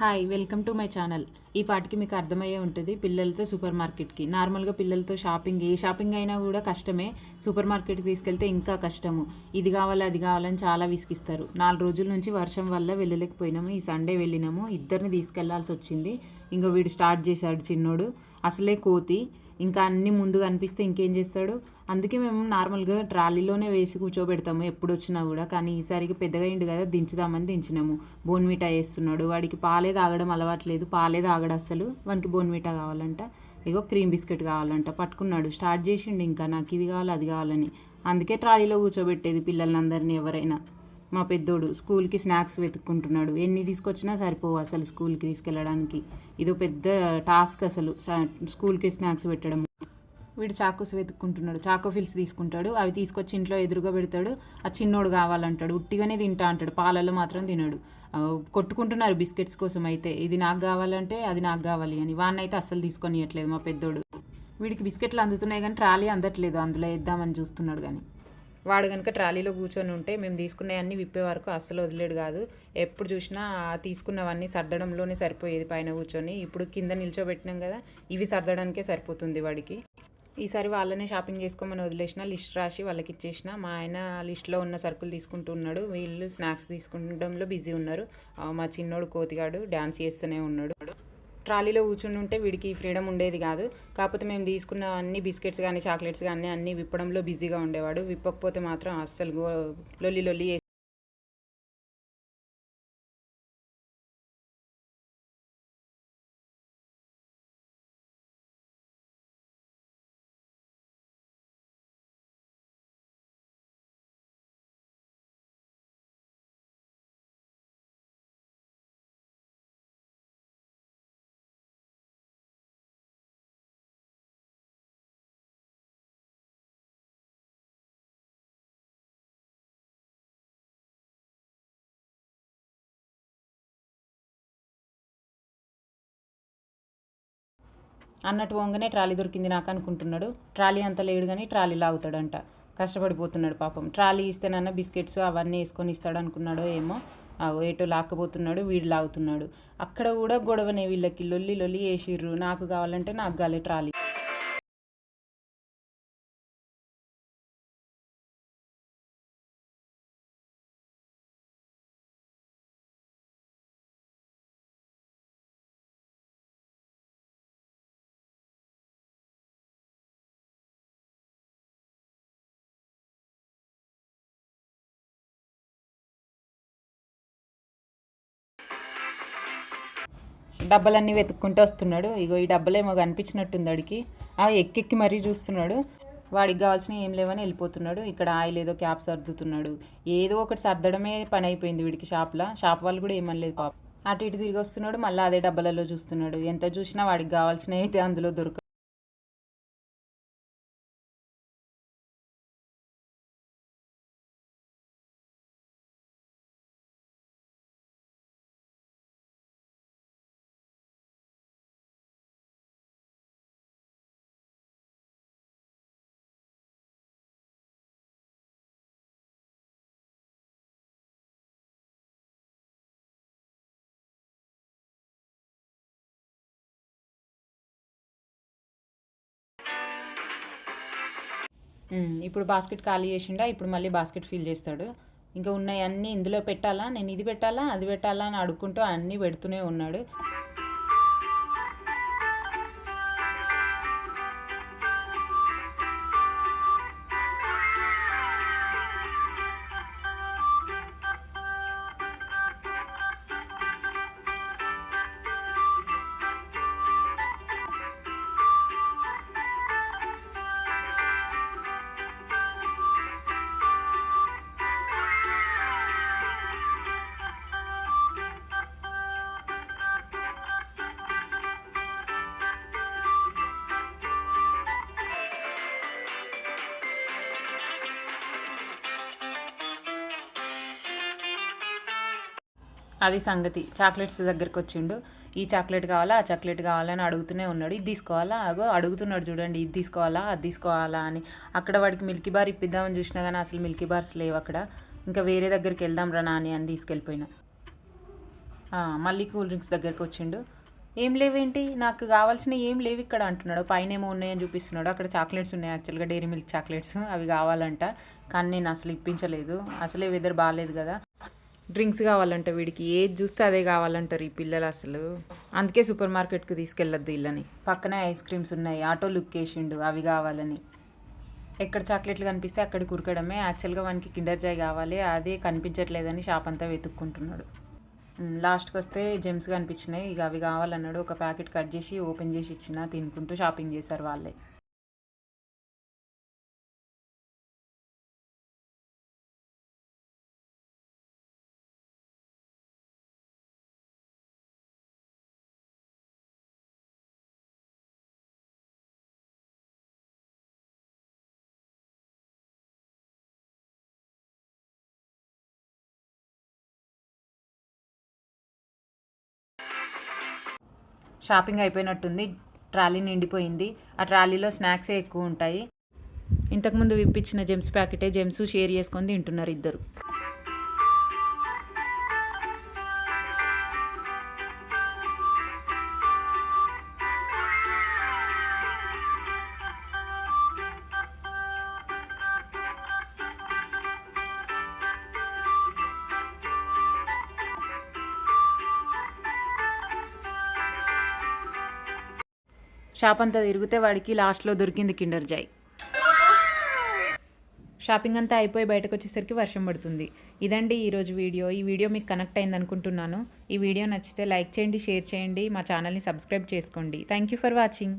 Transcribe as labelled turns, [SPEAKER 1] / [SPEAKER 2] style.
[SPEAKER 1] Hi welcome to my channel ఈ పాటికి మీకు అర్థమయ్యే ఉంటుంది పిల్లలతో సూపర్ మార్కెట్కి. నార్మల్గా పిల్లలతో షాపింగ్ ఏ షాపింగ్ అయినా కూడా కష్టమే. సూపర్ మార్కెట్కి తీసుకెళ్తే ఇంకా కష్టము. ఇది కావాలి అది కావాలని చాలా విసిగిస్తారు. నాలుగు రోజుల నుంచి వర్షం వల్ల వెళ్ళలేకపోయినాము. ఈ సండే వెళ్ళినాము. ఇద్దరిని తీసుకెళ్ళాల్సి వచ్చింది. ఇంకా వీడు స్టార్ట్ చేశాడు చిన్నోడు. అసలే కోతి. ఇంకా అన్నీ ముందు కనిపిస్తే ఇంకేం చేస్తాడు? అందుకే మేము నార్మల్గా ట్రాలీలోనే వేసి కూర్చోబెడతాము ఎప్పుడు వచ్చినా కూడా. కానీ ఈసారికి పెద్దగా ఇండు కదా దించుదామని దించినాము. బోన్మీటా వేస్తున్నాడు వాడికి పాలే తాగడం అలవాట్లేదు పాలే తాగడు అసలు. వానికి బోన్మీటా కావాలంట. ఇగో క్రీమ్ బిస్కెట్ కావాలంట. పట్టుకున్నాడు. స్టార్ట్ చేసిండు ఇంకా. నాకు ఇది కావాలి అది కావాలని. అందుకే ట్రాలీలో కూర్చోబెట్టేది పిల్లలందరినీ ఎవరైనా. మా పెద్దోడు స్కూల్కి స్నాక్స్ వెతుక్కుంటున్నాడు. ఎన్ని తీసుకొచ్చినా సరిపోవు అసలు స్కూల్కి తీసుకెళ్ళడానికి. ఇదో పెద్ద టాస్క్ అసలు. స్కూల్కి స్నాక్స్ పెట్టడం వీడు చాకోస్ వెతుక్కుంటున్నాడు. చాకో ఫిల్స్ తీసుకుంటాడు. అవి తీసుకొచ్చి ఇంట్లో ఎదురుగా పెడతాడు. ఆ చిన్నోడు కావాలంటాడు. ఉట్టిగానే తింటా అంటాడు. పాలలో మాత్రం తినడు. కొట్టుకుంటున్నారు బిస్కెట్స్ కోసం అయితే. ఇది నాకు కావాలంటే అది నాకు కావాలి అని. వాడినైతే అసలు అస్సలు తీసుకొని ఇవ్వట్లేదు మా పెద్దోడు. వీడికి బిస్కెట్లు అందుతున్నాయి కానీ ట్రాలీ అందట్లేదు. అందులో వేద్దామని చూస్తున్నాడు కానీ. వాడు కనుక ట్రాలీలో కూర్చొని ఉంటే మేము తీసుకునేవన్నీ విప్పే వరకు అస్సలు వదిలేడు కాదు. ఎప్పుడు చూసినా ఆ తీసుకున్నవన్నీ సర్దడంలోనే సరిపోయేది పైన కూర్చొని. ఇప్పుడు కింద నిల్చోబెట్టినాం కదా ఇవి సర్దడానికే సరిపోతుంది వాడికి. ఈసారి వాళ్ళనే షాపింగ్ చేసుకోమని వదిలేసిన లిస్ట్ రాసి వాళ్ళకి ఇచ్చేసిన మా ఆయన లిస్ట్లో ఉన్న సరుకులు తీసుకుంటూ ఉన్నాడు. వీళ్ళు స్నాక్స్ తీసుకుంటంలో బిజీ ఉన్నారు. మా చిన్నోడు కోతిగాడు డ్యాన్స్ చేస్తూనే ఉన్నాడు. ట్రాలీలో కూర్చుని ఉంటే వీడికి ఫ్రీడమ్ ఉండేది కాదు. కాకపోతే మేము తీసుకున్న అన్ని బిస్కెట్స్ కానీ చాక్లెట్స్ కానీ అన్నీ విప్పడంలో బిజీగా ఉండేవాడు. విప్పకపోతే మాత్రం అస్సలు గో లొల్లి లొల్లి అన్నట్టు వంగనే ట్రాలీ దొరికింది నాకు అనుకుంటున్నాడు. ట్రాలీ అంత లేడు కానీ ట్రాలీ లాగుతాడంట. కష్టపడిపోతున్నాడు పాపం. ట్రాలీ ఇస్తేనన్నా బిస్కెట్స్ అవన్నీ వేసుకొని ఇస్తాడు అనుకున్నాడో ఏమో. ఏటో లాక్కపోతున్నాడు వీడు లాగుతున్నాడు. అక్కడ కూడా గొడవనే వీళ్ళకి లొల్లి లొల్లి వేసిర్రు. నాకు కావాలంటే నాకు కాలే ట్రాలీ. డబ్బలన్నీ వెతుక్కుంటూ వస్తున్నాడు. ఇగో ఈ డబ్బలేమో కనిపించినట్టుంది వాడికి ఆ ఎక్కెక్కి మరీ చూస్తున్నాడు. వాడికి కావాల్సిన ఏం లేవని వెళ్ళిపోతున్నాడు. ఇక్కడ ఆయిల్ ఏదో క్యాప్ సర్దుతున్నాడు. ఏదో ఒకటి సర్దడమే పని అయిపోయింది వీడికి షాప్లో. షాప్ వాళ్ళు కూడా ఏమనలేదు పాప. అటు ఇటు తిరిగి వస్తున్నాడు. మళ్ళీ అదే డబ్బలలో చూస్తున్నాడు. ఎంత చూసినా వాడికి కావాల్సినవి అయితే అందులో దొరక ఇప్పుడు బాస్కెట్ ఖాళీ చేసిండా ఇప్పుడు మళ్ళీ బాస్కెట్ ఫిల్ చేస్తాడు. ఇంకా ఉన్నాయి అన్నీ ఇందులో పెట్టాలా నేను ఇది పెట్టాలా అది పెట్టాలా అని అడుక్కుంటూ అన్నీ పెడుతూనే ఉన్నాడు. అది సంగతి. చాక్లెట్స్ దగ్గరికి వచ్చిండు. ఈ చాక్లెట్ కావాలా ఆ చాక్లెట్ కావాలా అని అడుగుతూనే ఉన్నాడు. ఇది తీసుకోవాలా? అగో అడుగుతున్నాడు చూడండి. ఇది తీసుకోవాలా? అది తీసుకోవాలా అని. అక్కడ వాడికి మిల్కీ బార్ ఇప్పిద్దామని చూసినా కానీ అసలు మిల్కీ బార్స్ లేవు అక్కడ. ఇంకా వేరే దగ్గరికి వెళ్దాం రా నాని అని తీసుకెళ్ళిపోయినా. మళ్ళీ కూల్ డ్రింక్స్ దగ్గరికి వచ్చిండు. ఏం లేవేంటి? నాకు కావాల్సిన ఏం లేవు ఇక్కడ అంటున్నాడు. పైన ఏమో ఉన్నాయని చూపిస్తున్నాడు. అక్కడ చాక్లెట్స్ ఉన్నాయి యాక్చువల్గా. Dairy Milk chocolates. అవి కావాలంట. కానీ నేను అసలు ఇప్పించలేదు. అసలే వెదర్ బాగాలేదు కదా. డ్రింక్స్ కావాలంట వీడికి. ఏది చూస్తే అదే కావాలంటారు ఈ పిల్లలు అసలు. అందుకే సూపర్ మార్కెట్కి తీసుకెళ్ళొద్దు ఇళ్ళని. పక్కనే ఐస్ క్రీమ్స్ ఉన్నాయి. ఆటో లుక్ వేసిండు అవి కావాలని. ఎక్కడ చాక్లెట్లు కనిపిస్తే అక్కడ కురకడమే. యాక్చువల్గా వానికి కిండర్ జాయ్ కావాలి. అదే కనిపించట్లేదని షాప్ అంతా వెతుక్కుంటున్నాడు. లాస్ట్కి వస్తే జెమ్స్ కనిపించినాయి. ఇక అవి కావాలన్నాడు. ఒక ప్యాకెట్ కట్ చేసి ఓపెన్ చేసి ఇచ్చిన తినుకుంటూ షాపింగ్ చేశారు వాళ్ళే. షాపింగ్ అయిపోయినట్టుంది. ట్రాలీ నిండిపోయింది. ఆ ట్రాలీలో స్నాక్సే ఎక్కువ ఉంటాయి. ఇంతకుముందు విప్పించిన జెమ్స్ ప్యాకెటే జెమ్స్ షేర్ చేసుకొని తింటున్నారు ఇద్దరు. షాప్ అంతా తిరిగితే వాడికి లాస్ట్లో దొరికింది కిండర్ జాయ్. షాపింగ్ అంతా అయిపోయి బయటకు వచ్చేసరికి వర్షం పడుతుంది. ఇదండి ఈరోజు వీడియో. ఈ వీడియో మీకు కనెక్ట్ అయింది అనుకుంటున్నాను ఈ వీడియో నచ్చితే లైక్ చేయండి షేర్ చేయండి మా ఛానల్ని సబ్స్క్రైబ్ చేసుకోండి. Thank you for watching.